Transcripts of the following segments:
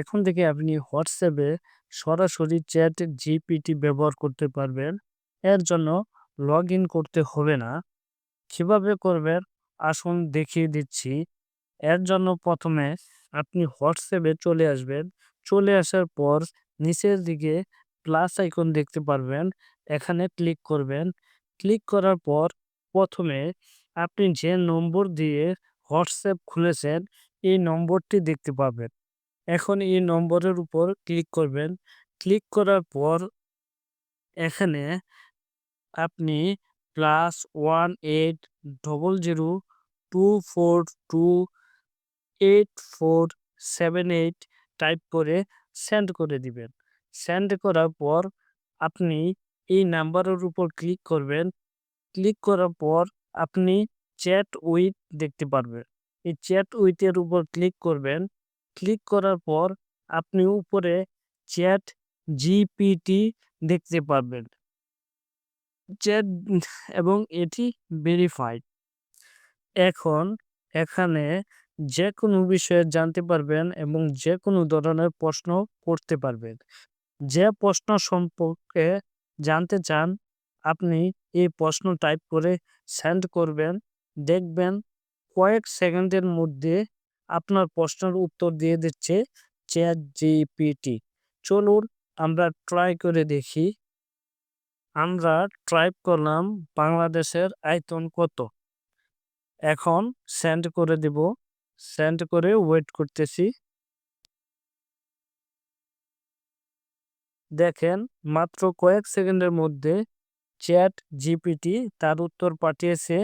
এখন থেকে আপনি হোয়াটসঅ্যাপে সরাসরি চ্যাট জিপিটি ব্যবহার করতে পারবেন। এর জন্য লগ ইন করতে হবে না। কীভাবে করবেন? আসুন দেখিয়ে দিচ্ছি। এর জন্য প্রথমে আপনি হোয়াটসঅ্যাপে চলে আসবেন। চলে আসার পর নিচের দিকে প্লাস আইকন দেখতে পারবেন। এখানে ক্লিক করবেন। ক্লিক করার পর প্রথমে আপনি যে নম্বর দিয়ে হোয়াটসঅ্যাপ খুলেছেন, এই নম্বরটি দেখতে পাবেন। এখন এই নম্বরের উপর ক্লিক করবেন। ক্লিক করার পর এখানে আপনি plus one eight double zero two four two eight four seven eight type করে সেন্ড করে দিবেন। সেন্ড করার পর আপনি এই নাম্বারের উপর ক্লিক করবেন। ক্লিক করার পর আপনি চ্যাট উইথ দেখতে পারবেন। এই চ্যাট উইথের উপর ক্লিক করবেন। ক্লিক করার পর আপনি উপরে চ্যাট জিপিটি দেখতে পারবেন। চ্যাট এবং এটি ভেরিফাইড। এখন এখানে যে কোনো বিষয়ে জানতে পারবেন এবং যে কোনো ধরনের প্রশ্ন করতে পারবেন। যে প্রশ্ন সম্পর্কে জানতে চান, আপনি এই প্রশ্ন টাইপ করে সেন্ড করবেন। দেখবেন কয়েক সেকেন্ডের মধ্যে আপনার প্রশ্নের উত্তর দিয়ে দিচ্ছে চ্যাট জিপিটি চলুন আমরা ট্রাই করে দেখি। আমরা ট্রাইপ করলাম বাংলাদেশের আয়তন কত? এখন সেন্ড করে দেব। সেন্ড করে ওয়েট করতেছি। দেখেন মাত্র কয়েক সেকেন্ডের মধ্যে চ্যাট জিপিটি তার উত্তর পাঠিয়েছে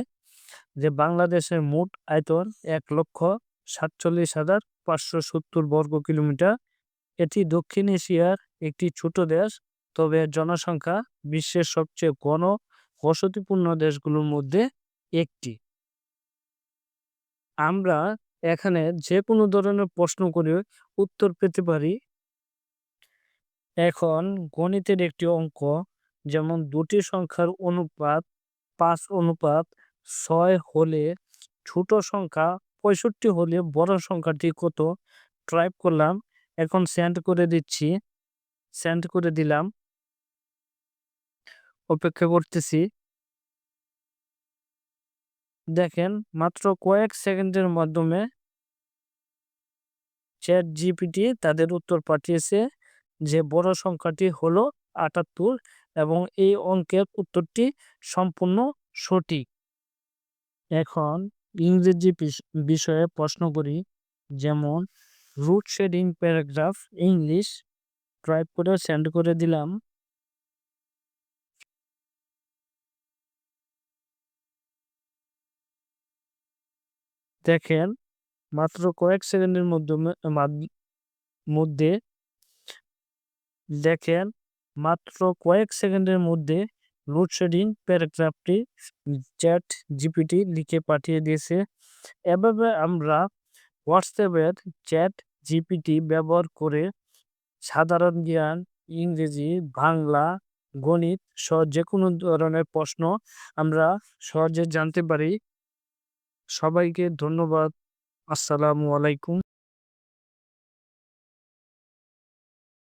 যে বাংলাদেশের মোট আয়তন এক লক্ষ সাতচল্লিশ হাজার পাঁচশো সত্তর বর্গ কিলোমিটার। এটি দক্ষিণ এশিয়ার একটি ছোট দেশ, তবে জনসংখ্যা বিশ্বের সবচেয়ে ঘন বসতিপূর্ণ দেশগুলোর মধ্যে একটি। আমরা এখানে যে কোনো ধরনের প্রশ্ন করে উত্তর পেতে পারি। এখন গণিতের একটি অঙ্ক, যেমন দুটি সংখ্যার অনুপাত পাঁচ অনুপাত ছয় হলে ছোট সংখ্যা পঁয়ষট্টি হলে বড় সংখ্যাটি কত? ট্রাইপ করলাম। এখন সেন্ড করে দিচ্ছি। সেন্ড করে দিলাম। অপেক্ষা করতেছি। দেখেন, মাত্র কয়েক সেকেন্ডের মাধ্যমে চ্যাট জিপিটি তাদের উত্তর পাঠিয়েছে যে বড় সংখ্যাটি হলো আটাত্তর এবং এই অঙ্কের উত্তরটি সম্পূর্ণ সঠিক। এখন ইংরেজি বিষয়ে প্রশ্ন করি। যেমন root shedding paragraph English type করে সেন্ড করে দিলাম। দেখেন, মাত্র কয়েক সেকেন্ডের মধ্যে দেখেন, মাত্র কয়েক সেকেন্ডের মধ্যে লোডশেডিং প্যারাগ্রাফটি চ্যাট জিপিটি লিখে পাঠিয়ে দিয়েছে। এভাবে আমরা হোয়াটসঅ্যাপের চ্যাট জিপিটি ব্যবহার করে সাধারণ জ্ঞান, ইংরেজি, বাংলা, গণিত সহ যে কোনো ধরনের প্রশ্ন আমরা সহজে জানতে পারি। সবাইকে ধন্যবাদ। আসসালামু আলাইকুম।